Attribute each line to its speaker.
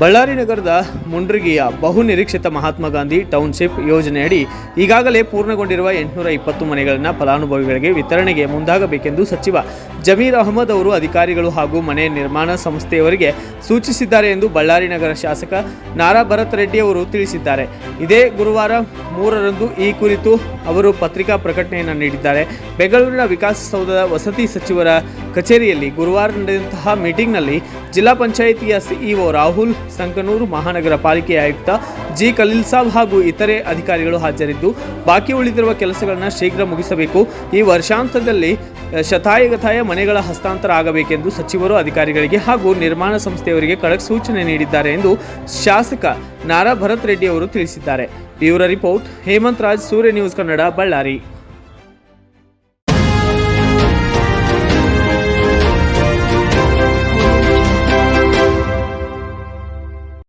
Speaker 1: ಬಳ್ಳಾರಿ ನಗರದ ಮುಂಡ್ರಿಗಿಯ ಬಹುನಿರೀಕ್ಷಿತ ಮಹಾತ್ಮ ಗಾಂಧಿ ಟೌನ್ಶಿಪ್ ಯೋಜನೆಯಡಿ ಈಗಾಗಲೇ ಪೂರ್ಣಗೊಂಡಿರುವ ಎಂಟುನೂರ ಇಪ್ಪತ್ತು ಮನೆಗಳನ್ನು ಫಲಾನುಭವಿಗಳಿಗೆ ವಿತರಣೆಗೆ ಮುಂದಾಗಬೇಕೆಂದು ಸಚಿವ ಜಮೀರ್ ಅಹಮದ್ ಅವರು ಅಧಿಕಾರಿಗಳು ಹಾಗೂ ಮನೆ ನಿರ್ಮಾಣ ಸಂಸ್ಥೆಯವರಿಗೆ ಸೂಚಿಸಿದ್ದಾರೆ ಎಂದು ಬಳ್ಳಾರಿ ನಗರ ಶಾಸಕ ನಾರಾ ಭರತ್ ರೆಡ್ಡಿ ಅವರು ತಿಳಿಸಿದ್ದಾರೆ. ಇದೇ ಗುರುವಾರ ಮೂರರಂದು ಈ ಕುರಿತು ಅವರು ಪತ್ರಿಕಾ ಪ್ರಕಟಣೆಯನ್ನು ನೀಡಿದ್ದಾರೆ. ಬೆಂಗಳೂರಿನ ವಿಕಾಸಸೌಧದ ವಸತಿ ಸಚಿವರ ಕಚೇರಿಯಲ್ಲಿ ಗುರುವಾರ ನಡೆದಂತಹ ಮೀಟಿಂಗ್ನಲ್ಲಿ ಜಿಲ್ಲಾ ಪಂಚಾಯಿತಿಯ ಸಿಇಒ ರಾಹುಲ್ ಸಂಕನೂರು, ಮಹಾನಗರ ಪಾಲಿಕೆ ಆಯುಕ್ತ ಜಿ ಖಲೀಲ್ ಸಾಬ್ ಹಾಗೂ ಇತರೆ ಅಧಿಕಾರಿಗಳು ಹಾಜರಿದ್ದು, ಬಾಕಿ ಉಳಿದಿರುವ ಕೆಲಸಗಳನ್ನು ಶೀಘ್ರ ಮುಗಿಸಬೇಕು. ಈ ವರ್ಷಾಂತದಲ್ಲಿ ಶತಾಯಗತಾಯ ಮನೆಗಳ ಹಸ್ತಾಂತರ ಆಗಬೇಕೆಂದು ಸಚಿವರು ಅಧಿಕಾರಿಗಳಿಗೆ ಹಾಗೂ ನಿರ್ಮಾಣ ಸಂಸ್ಥೆಯವರಿಗೆ ಕಡಕ್ ಸೂಚನೆ ನೀಡಿದ್ದಾರೆ ಎಂದು ಶಾಸಕ ನಾರಾ ಭರತ್ ರೆಡ್ಡಿ ಅವರು ತಿಳಿಸಿದ್ದಾರೆ. Bureau report, Hemanth Raj, Surya news Kannada, Ballari.